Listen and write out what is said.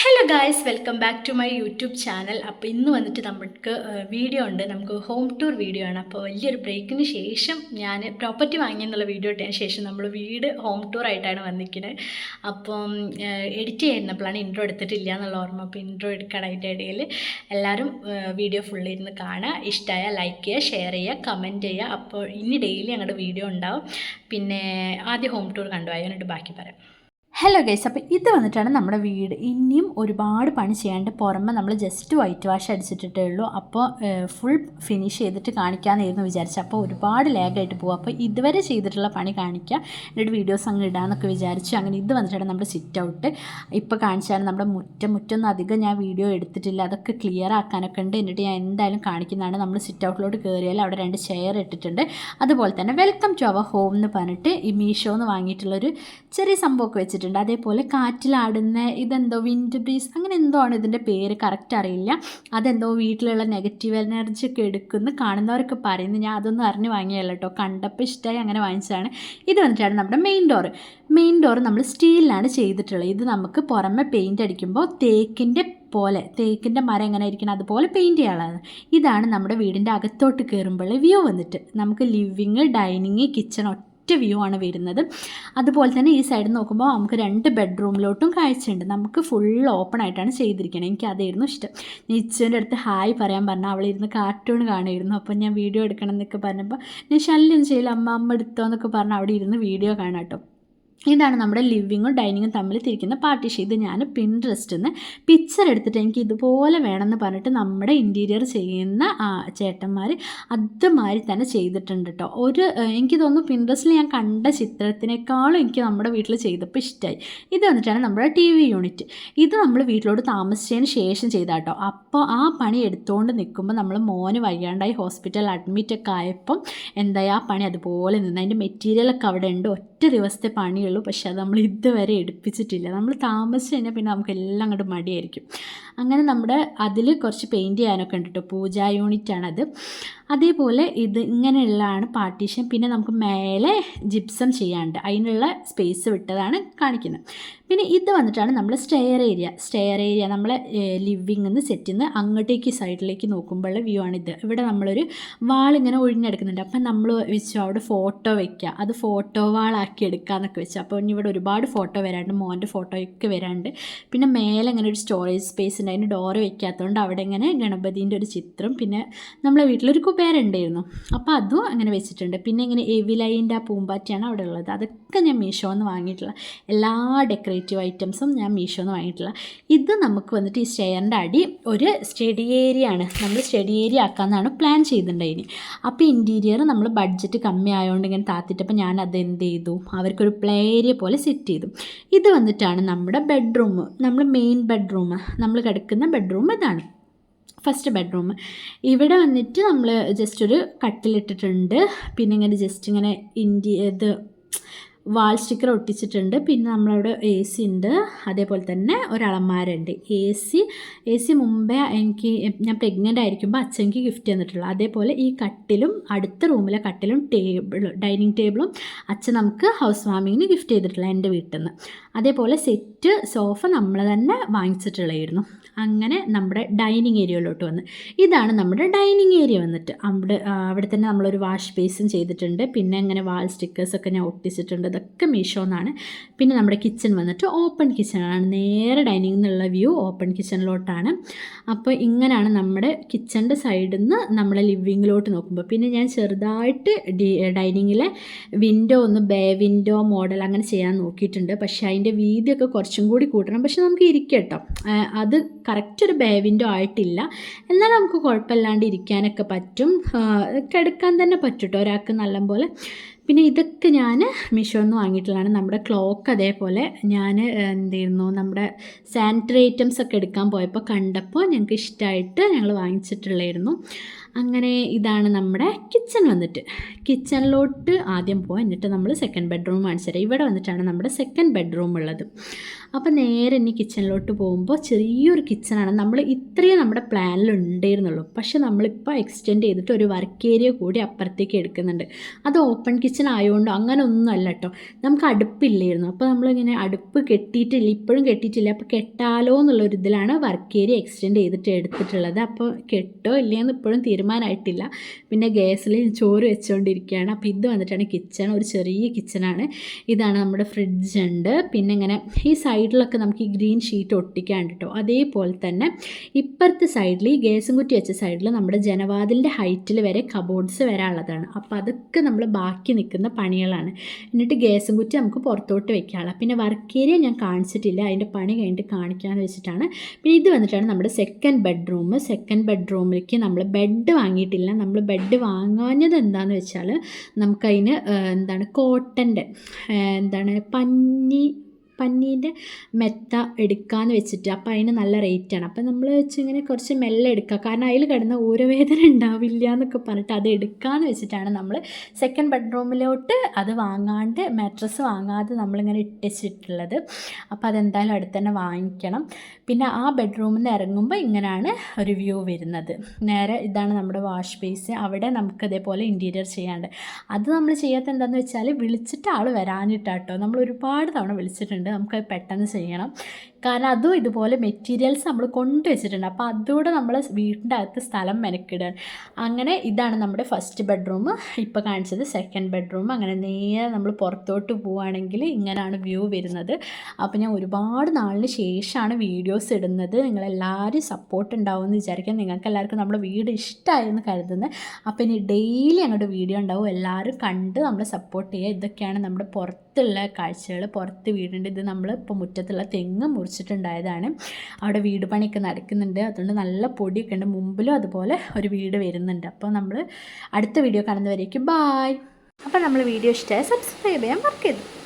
Hello guys welcome back to my YouTube channel അപ്പോൾ ഇന്ന് വന്നിട്ട് നമുക്ക് വീഡിയോ ഉണ്ട്. നമുക്ക് ഹോം ടൂർ വീഡിയോ ആണ്. അപ്പോൾ വലിയൊരു ബ്രേക്കിന് ശേഷം ഞാൻ പ്രോപ്പർട്ടി വാങ്ങിയെന്നുള്ള വീഡിയോ ഇട്ടതിന് ശേഷം നമ്മൾ വീട് ഹോം ടൂർ ആയിട്ടാണ് വന്നിരിക്കുന്നത് അപ്പം എഡിറ്റ് ചെയ്യുന്നപ്പോഴാണ് ഇൻട്രോ എടുത്തിട്ടില്ല എന്നുള്ള ഓർമ്മ. അപ്പോൾ ഇൻട്രോ എടുക്കാനായിട്ട് ഇടയിൽ. എല്ലാവരും വീഡിയോ ഫുള്ള് ഇരുന്ന് കാണുക. ഇഷ്ടമായ ലൈക്ക് ചെയ്യുക ഷെയർ ചെയ്യുക കമന്റ് ചെയ്യുക. അപ്പോൾ ഇനി ഡെയിലി ഞങ്ങളുടെ വീഡിയോ ഉണ്ടാവും. പിന്നെ ആദ്യം ഹോം ടൂർ കണ്ടു. അതിനായിട്ട് ബാക്കി പറയാം. ഹലോ ഗൈസ് അപ്പോൾ ഇത് വന്നിട്ടാണ് നമ്മുടെ വീട്. ഇനിയും ഒരുപാട് പണി ചെയ്യാണ്ട് പുറമെ നമ്മൾ ജസ്റ്റ് വൈറ്റ് വാഷ് അടിച്ചിട്ടിട്ടേ ഉള്ളൂ. അപ്പോൾ ഫുൾ ഫിനിഷ് ചെയ്തിട്ട് കാണിക്കാമെന്നായിരുന്നു വിചാരിച്ചത്. അപ്പോൾ ഒരുപാട് ലാഗായിട്ട് പോകും അപ്പോൾ ഇതുവരെ ചെയ്തിട്ടുള്ള പണി കാണിക്കുക എന്നിട്ട് വീഡിയോസ് അങ്ങ് ഇടാമെന്നൊക്കെ വിചാരിച്ചു. അങ്ങനെ ഇത് വന്നിട്ടാണ് നമ്മുടെ സിറ്റ് ഔട്ട് ഇപ്പോൾ കാണിച്ചാൽ നമ്മുടെ മുറ്റം. മുറ്റൊന്നും അധികം ഞാൻ വീഡിയോ എടുത്തിട്ടില്ല. അതൊക്കെ ക്ലിയർ ആക്കാനൊക്കെ ഉണ്ട്. എന്നിട്ട് ഞാൻ എന്തായാലും കാണിക്കുന്നതാണ്. നമ്മൾ സിറ്റ് ഔട്ടിലോട്ട് കയറിയാൽ അവിടെ രണ്ട് ചെയർ ഇട്ടിട്ടുണ്ട്. അതുപോലെ തന്നെ വെൽക്കം ടു അവർ ഹോം എന്ന് പറഞ്ഞിട്ട് ഈ മീഷോ എന്ന് വാങ്ങിയിട്ടുള്ളൊരു ചെറിയ സംഭവമൊക്കെ വെച്ചിട്ടുണ്ട് അതേപോലെ കാറ്റിലാടുന്ന ഇതെന്തോ വിൻഡ് ബ്രീസ് അങ്ങനെ എന്തോ ആണ് ഇതിന്റെ പേര് കറക്റ്റ് അറിയില്ല. അതെന്തോ വീട്ടിലുള്ള നെഗറ്റീവ് എനർജി ഒക്കെ എടുക്കുന്നു. കാണുന്നവരൊക്കെ പറയുന്നു ഞാൻ അതൊന്നും അറിഞ്ഞ് വാങ്ങിയല്ല കേട്ടോ കണ്ടപ്പോൾ ഇഷ്ടമായി അങ്ങനെ വാങ്ങിച്ചതാണ്. ഇത് വന്നിട്ടാണ് നമ്മുടെ മെയിൻ ഡോർ മെയിൻ ഡോർ നമ്മൾ സ്റ്റീലിലാണ് ചെയ്തിട്ടുള്ളത്. ഇത് നമുക്ക് പുറമെ പെയിന്റ് അടിക്കുമ്പോൾ തേക്കിന്റെ പോലെ തേക്കിന്റെ മരം എങ്ങനെ ഇരിക്കണം അതുപോലെ പെയിന്റ് ചെയ്യാനുള്ളതാണ്. ഇതാണ് നമ്മുടെ വീടിന്റെ അകത്തോട്ട് കയറുമ്പോൾ വ്യൂ വന്നിട്ട്. നമുക്ക് ലിവിങ് ഡൈനിങ് കിച്ചൺ ഒറ്റ വ്യൂ ആണ് വരുന്നത്. അതുപോലെ തന്നെ ഈ സൈഡിൽ നോക്കുമ്പോൾ നമുക്ക് രണ്ട് ബെഡ്റൂമിലോട്ടും കാഴ്ചയുണ്ട്. നമുക്ക് ഫുൾ ഓപ്പൺ ആയിട്ടാണ് ചെയ്തിരിക്കുന്നത് എനിക്ക് അതായിരുന്നു ഇഷ്ടം. ഞാൻ ഇച്ചുവിന്റെ അടുത്ത് ഹായ് പറയാൻ പറഞ്ഞാൽ അവളിരുന്ന് കാർട്ടൂൺ കാണുമായിരുന്നു. അപ്പോൾ ഞാൻ വീഡിയോ എടുക്കണം എന്നൊക്കെ പറഞ്ഞപ്പോൾ ഞാൻ ശല്യം ചെയ്യില്ല അമ്മ അമ്മ എടുത്തോ എന്നൊക്കെ പറഞ്ഞാൽ അവിടെ ഇരുന്ന് വീഡിയോ കാണാം കേട്ടോ. ഇതാണ് നമ്മുടെ ലിവിങ്ങും ഡൈനിങ്ങും തമ്മിൽ തിരിക്കുന്ന പാർട്ടീഷൻ. ഇത് ഞാൻ പിൻട്രസ്റ്റിൽ നിന്ന് പിക്ചർ എടുത്തിട്ട് എനിക്ക് ഇതുപോലെ വേണമെന്ന് പറഞ്ഞിട്ട് നമ്മുടെ ഇന്റീരിയർ ചെയ്യുന്ന ചേട്ടന്മാർ അതുമാതിരി തന്നെ ചെയ്തിട്ടുണ്ട് കേട്ടോ ഒരു എനിക്ക് തോന്നുന്നു പിൻട്രസ്റ്റിൽ ഞാൻ കണ്ട ചിത്രത്തിനേക്കാളും എനിക്ക് നമ്മുടെ വീട്ടിൽ ചെയ്തപ്പോൾ ഇഷ്ടമായി ഇത് വന്നിട്ടാണ് നമ്മുടെ ടി വി യൂണിറ്റ് ഇത് നമ്മൾ വീട്ടിലോട്ട് താമസിച്ചതിന് ശേഷം ചെയ്ത കേട്ടോ അപ്പോൾ ആ പണി എടുത്തുകൊണ്ട് നിൽക്കുമ്പോൾ നമ്മൾ മോന് വയ്യാണ്ടായി ഹോസ്പിറ്റലിൽ അഡ്മിറ്റൊക്കെ ആയപ്പം എന്തായാലും ആ പണി അതുപോലെ നിന്ന്. അതിന്റെ മെറ്റീരിയലൊക്കെ അവിടെ ഉണ്ട്. ഒറ്റ ദിവസത്തെ പണിയുള്ളൂ. പക്ഷെ അത് നമ്മൾ ഇതുവരെ എടുപ്പിച്ചിട്ടില്ല. നമ്മൾ താമസിച്ച് കഴിഞ്ഞാൽ പിന്നെ നമുക്ക് എല്ലാം അങ്ങോട്ട് മടിയായിരിക്കും. അങ്ങനെ നമ്മുടെ അതിൽ കുറച്ച് പെയിന്റ് ചെയ്യാനൊക്കെ ഉണ്ട് കേട്ടോ പൂജാ യൂണിറ്റാണത് അതേപോലെ ഇത് ഇങ്ങനെയുള്ളതാണ് പാർട്ടീഷൻ പിന്നെ നമുക്ക് മേലെ ജിപ്സം ചെയ്യാണ്ട് അതിനുള്ള സ്പേസ് വിട്ടതാണ് കാണിക്കുന്നത്. പിന്നെ ഇത് വന്നിട്ടാണ് നമ്മൾ സ്റ്റെയർ ഏരിയ സ്റ്റെയർ ഏരിയ നമ്മളെ ലിവിങ് നിന്ന് സെറ്റിൽ നിന്ന് അങ്ങോട്ടേക്ക് സൈഡിലേക്ക് നോക്കുമ്പോഴുള്ള വ്യൂ ആണിത് ഇവിടെ നമ്മളൊരു വാൾ ഇങ്ങനെ ഒഴിഞ്ഞെടുക്കുന്നുണ്ട്. അപ്പം നമ്മൾ വെച്ചു അവിടെ ഫോട്ടോ വയ്ക്കുക അത് ഫോട്ടോ വാളാക്കി എടുക്കാമെന്നൊക്കെ വെച്ചു. അപ്പോൾ ഇനി ഇവിടെ ഒരുപാട് ഫോട്ടോ വരാണ്ട് മോന്റെ ഫോട്ടോയൊക്കെ വരാണ്ട്. പിന്നെ മേലെ ഇങ്ങനെ ഒരു സ്റ്റോറേജ് സ്പേസ് ഉണ്ട്. അതിന് ഡോറ് വെക്കാത്തതുകൊണ്ട് അവിടെ ഇങ്ങനെ ഗണപതിന്റെ ഒരു ചിത്രം. പിന്നെ നമ്മളെ വീട്ടിലൊരു കുബേര ഉണ്ടായിരുന്നു. അപ്പോൾ അതും അങ്ങനെ വെച്ചിട്ടുണ്ട്. പിന്നെ ഇങ്ങനെ എവിലൈന്റെ ആ പൂമ്പാറ്റയാണ് അവിടെ ഉള്ളത്. അതൊക്കെ ഞാൻ മീഷോന്ന് വാങ്ങിയിട്ടുള്ള എല്ലാ ഡെക്കറേറ്റീവ് ഐറ്റംസും ഞാൻ മീഷോന്ന് വാങ്ങിയിട്ടുള്ള. ഇത് നമുക്ക് വന്നിട്ട് ഈ സ്റ്റെയറിന്റെ അടി ഒരു സ്റ്റഡി ഏരിയ ആണ്. നമ്മൾ സ്റ്റഡി ഏരിയ ആക്കാമെന്നാണ് പ്ലാൻ ചെയ്തിട്ടുണ്ടായിന് അപ്പോൾ ഇന്റീരിയർ നമ്മൾ ബഡ്ജറ്റ് കമ്മി ആയതുകൊണ്ട് ഇങ്ങനെ താത്തിട്ടപ്പോൾ ഞാൻ അത് എന്ത് ചെയ്തു? അവർക്കൊരു പ്ലേ ഏരിയ പോലെ സെറ്റ് ചെയ്തു. ഇത് വന്നിട്ടാണ് നമ്മുടെ ബെഡ്റൂം നമ്മൾ മെയിൻ ബെഡ്റൂം നമ്മൾ കിടക്കുന്ന ബെഡ്റൂം ഇതാണ്. ഫസ്റ്റ് ബെഡ്റൂം ഇവിടെ വന്നിട്ട് നമ്മൾ ജസ്റ്റ് ഒരു കട്ടിലിട്ടിട്ടുണ്ട് പിന്നെ ഇങ്ങനെ ജസ്റ്റ് ഇങ്ങനെ ഇന്ത്യ ഇത് വാൾ സ്റ്റിക്കർ ഒട്ടിച്ചിട്ടുണ്ട്. പിന്നെ നമ്മളവിടെ എ സി ഉണ്ട്. അതേപോലെ തന്നെ ഒരളമാരുണ്ട് എ സി എ സി മുമ്പേ എനിക്ക് ഞാൻ പ്രഗ്നന്റ് ആയിരിക്കുമ്പോൾ അച്ഛനിക്ക് ഗിഫ്റ്റ് തന്നിട്ടുള്ളൂ. അതേപോലെ ഈ കട്ടിലും അടുത്ത റൂമിലെ കട്ടിലും ടേബിൾ ഡൈനിങ് ടേബിളും അച്ഛൻ നമുക്ക് ഹൗസ് വാമിങ്ങിന് ഗിഫ്റ്റ് ചെയ്തിട്ടുള്ള എന്റെ വീട്ടിൽ നിന്ന് അതേപോലെ സെറ്റ് സോഫ നമ്മൾ തന്നെ വാങ്ങിച്ചിട്ടുള്ളായിരുന്നു. അങ്ങനെ നമ്മുടെ ഡൈനിങ് ഏരിയയിലോട്ട് വന്ന്. ഇതാണ് നമ്മുടെ ഡൈനിങ് ഏരിയ വന്നിട്ട്. അവിടെ അവിടെ തന്നെ നമ്മളൊരു വാഷ് ബേസും ചെയ്തിട്ടുണ്ട്. പിന്നെ അങ്ങനെ വാൾ സ്റ്റിക്കേഴ്സൊക്കെ ഞാൻ ഒട്ടിച്ചിട്ടുണ്ട്. ഇതൊക്കെ മീഷോന്നാണ് പിന്നെ നമ്മുടെ കിച്ചൺ വന്നിട്ട് ഓപ്പൺ കിച്ചണാണ് നേരെ ഡൈനിങ് നിന്നുള്ള വ്യൂ ഓപ്പൺ കിച്ചണിലോട്ടാണ്. അപ്പോൾ ഇങ്ങനെയാണ് നമ്മുടെ കിച്ചണിന്റെ സൈഡിൽ നിന്ന് നമ്മളെ ലിവിങ്ങിലോട്ട് നോക്കുമ്പോൾ. പിന്നെ ഞാൻ ചെറുതായിട്ട് ഡൈനിങ്ങിലെ വിൻഡോ ഒന്ന് ബേ വിൻഡോ മോഡൽ അങ്ങനെ ചെയ്യാൻ നോക്കിയിട്ടുണ്ട്. പക്ഷേ അതിന്റെ വീതിയൊക്കെ കുറച്ചും കൂടി കൂട്ടണം. പക്ഷെ നമുക്ക് ഇരിക്കട്ടോ. അത് കറക്റ്റ് ഒരു ബേ വിൻഡോ ആയിട്ടില്ല. എന്നാൽ നമുക്ക് കുഴപ്പമില്ലാണ്ട് ഇരിക്കാനൊക്കെ പറ്റും. കിടക്കാൻ തന്നെ പറ്റും കേട്ടോ. ഒരാൾക്ക് നല്ലപോലെ പിന്നെ ഇതൊക്കെ ഞാൻ മീഷോന്ന് വാങ്ങിയിട്ടുള്ളതാണ്. നമ്മുടെ ക്ലോക്ക് അതേപോലെ ഞാൻ എന്തായിരുന്നു നമ്മുടെ സാനിറ്ററി ഐറ്റംസ് ഒക്കെ എടുക്കാൻ പോയപ്പോൾ കണ്ടപ്പോൾ ഞങ്ങൾക്ക് ഇഷ്ടമായിട്ട് ഞങ്ങൾ വാങ്ങിച്ചിട്ടുള്ളായിരുന്നു. അങ്ങനെ ഇതാണ് നമ്മുടെ കിച്ചൺ വന്നിട്ട്. കിച്ചണിലോട്ട് ആദ്യം പോകാം എന്നിട്ട് നമ്മൾ സെക്കൻഡ് ബെഡ്റൂം കാണിച്ചു തരാം. ഇവിടെ വന്നിട്ടാണ് നമ്മുടെ സെക്കൻഡ് ബെഡ്റൂം ഉള്ളത്. അപ്പോൾ നേരെ ഇനി കിച്ചണിലോട്ട് പോകുമ്പോൾ ചെറിയൊരു കിച്ചണാണ് നമ്മൾ ഇത്രയും നമ്മുടെ പ്ലാനിൽ ഉണ്ടായിരുന്നുള്ളൂ. പക്ഷേ നമ്മളിപ്പോൾ എക്സ്റ്റെൻഡ് ചെയ്തിട്ട് ഒരു വർക്ക് ഏരിയ കൂടി അപ്പുറത്തേക്ക് എടുക്കുന്നുണ്ട്. അത് ഓപ്പൺ കിച്ചൺ ആയതുകൊണ്ടോ അങ്ങനെ ഒന്നും അല്ല കേട്ടോ നമുക്ക് അടുപ്പില്ലായിരുന്നു. അപ്പോൾ നമ്മളിങ്ങനെ അടുപ്പ് കെട്ടിയിട്ടില്ല ഇപ്പോഴും കെട്ടിയിട്ടില്ല. അപ്പോൾ കെട്ടാലോ എന്നുള്ളൊരു ഇതിലാണ് വർക്ക് ഏരിയ എക്സ്റ്റെൻഡ് ചെയ്തിട്ട് എടുത്തിട്ടുള്ളത്. അപ്പോൾ കെട്ടോ ഇല്ലയെന്ന് ഇപ്പോഴും തീരുമാനമായിട്ടില്ല. പിന്നെ ഗ്യാസിൽ ചോറ് വെച്ചുകൊണ്ടിരിക്കുകയാണ് അപ്പോൾ ഇത് വന്നിട്ടാണ് കിച്ചൺ ഒരു ചെറിയ കിച്ചണാണ് ഇതാണ് നമ്മുടെ ഫ്രിഡ്ജ് ഉണ്ട്. പിന്നെ ഇങ്ങനെ ഈ സൈഡിലൊക്കെ നമുക്ക് ഈ ഗ്രീൻ ഷീറ്റ് ഒട്ടിക്കാൻ കേട്ടോ അതേപോലെ തന്നെ ഇപ്പുറത്തെ സൈഡിൽ ഈ ഗ്യാസും കുറ്റി വെച്ച സൈഡിൽ നമ്മുടെ ജനവാതിലിന്റെ ഹൈറ്റിൽ വരെ കബോർഡ്സ് വരാനുള്ളതാണ് അപ്പോൾ അതൊക്കെ നമ്മൾ ബാക്കി നിൽക്കുന്ന പണികളാണ്. എന്നിട്ട് ഗ്യാസും കുറ്റി നമുക്ക് പുറത്തോട്ട് വെക്കാനുള്ള. പിന്നെ വർക്ക് ഏരിയ ഞാൻ കാണിച്ചിട്ടില്ല. അതിന്റെ പണി കഴിഞ്ഞിട്ട് കാണിക്കാമെന്ന് വെച്ചിട്ടാണ്. പിന്നെ ഇത് വന്നിട്ടാണ് നമ്മുടെ സെക്കൻഡ് ബെഡ്റൂം സെക്കൻഡ് ബെഡ്റൂമിലേക്ക് നമ്മൾ ബെഡ് വാങ്ങിയിട്ടില്ല. നമ്മൾ ബെഡ് വാങ്ങാഞ്ഞത് എന്താണെന്ന് വെച്ചാൽ നമുക്കതിന് എന്താണ് കോട്ടന്റെ എന്താണ് പഞ്ഞി പന്നീന്റെ മെത്ത എടുക്കാന്ന് വെച്ചിട്ട് അപ്പോൾ അതിന് നല്ല റേറ്റാണ് അപ്പോൾ നമ്മൾ വെച്ച് ഇങ്ങനെ കുറച്ച് മെല്ലെ എടുക്കുക കാരണം അതിൽ കിടന്ന ഊരവേദന ഉണ്ടാവില്ല എന്നൊക്കെ പറഞ്ഞിട്ട് അത് എടുക്കാമെന്ന് വെച്ചിട്ടാണ് നമ്മൾ സെക്കൻഡ് ബെഡ്റൂമിലോട്ട് അത് വാങ്ങാണ്ട് മാട്രസ് വാങ്ങാതെ നമ്മളിങ്ങനെ ഇട്ടിച്ചിട്ടുള്ളത്. അപ്പോൾ അതെന്തായാലും അടുത്ത് തന്നെ വാങ്ങിക്കണം. പിന്നെ ആ ബെഡ്റൂമിൽ നിന്ന് ഇറങ്ങുമ്പോൾ ഇങ്ങനെയാണ് ഒരു വ്യൂ വരുന്നത്. നേരെ ഇതാണ് നമ്മുടെ വാഷ് ബേസ് അവിടെ നമുക്ക് ഇതേപോലെ ഇന്റീരിയർ ചെയ്യാണ്ട്. അത് നമ്മൾ ചെയ്യാത്ത എന്താണെന്ന് വെച്ചാൽ വിളിച്ചിട്ട് ആൾ വരാനിട്ടാട്ടോ നമ്മൾ ഒരുപാട് തവണ വിളിച്ചിട്ടുണ്ട്. നമുക്കത് പെട്ടെന്ന് ചെയ്യണം. കാരണം അതും ഇതുപോലെ മെറ്റീരിയൽസ് നമ്മൾ കൊണ്ടുവച്ചിട്ടുണ്ട് അപ്പോൾ അതുകൂടെ നമ്മൾ വീടിന്റെ അകത്ത് സ്ഥലം മെനക്കിടുകയാണ് അങ്ങനെ ഇതാണ് നമ്മുടെ ഫസ്റ്റ് ബെഡ്റൂം ഇപ്പോൾ കാണിച്ചത് സെക്കൻഡ് ബെഡ്റൂം അങ്ങനെ നേരെ നമ്മൾ പുറത്തോട്ട് പോവുകയാണെങ്കിൽ ഇങ്ങനെയാണ് വ്യൂ വരുന്നത്. അപ്പോൾ ഞാൻ ഒരുപാട് നാളിന് ശേഷമാണ് വീഡിയോസ് ഇടുന്നത്. നിങ്ങളെല്ലാവരും സപ്പോർട്ട് ഉണ്ടാവുമെന്ന് വിചാരിക്കാം നിങ്ങൾക്ക് എല്ലാവർക്കും നമ്മുടെ വീട് ഇഷ്ടമായെന്ന് കരുതുന്നത് അപ്പോൾ ഇനി ഡെയിലി അങ്ങോട്ട് വീഡിയോ ഉണ്ടാവും. എല്ലാവരും കണ്ട് നമ്മളെ സപ്പോർട്ട് ചെയ്യുക. ഇതൊക്കെയാണ് നമ്മുടെ പുറത്തുള്ള കാഴ്ചകൾ പുറത്ത് വീടിന്റെ ഇത് നമ്മൾ ഇപ്പോൾ മുറ്റത്തുള്ള തെങ്ങ് മുറിച്ചിട്ടുണ്ടായതാണ് അവിടെ വീട് പണിയൊക്കെ നടക്കുന്നുണ്ട്. അതുകൊണ്ട് നല്ല പൊടിയൊക്കെ ഉണ്ട്. മുമ്പിലും അതുപോലെ ഒരു വീട് വരുന്നുണ്ട്. അപ്പോൾ നമ്മൾ അടുത്ത വീഡിയോ കാണുന്നവരേക്കും ബായ് അപ്പോൾ നമ്മൾ വീഡിയോ ഇഷ്ടമായി സബ്സ്ക്രൈബ് ചെയ്യാൻ മറക്കരുത്.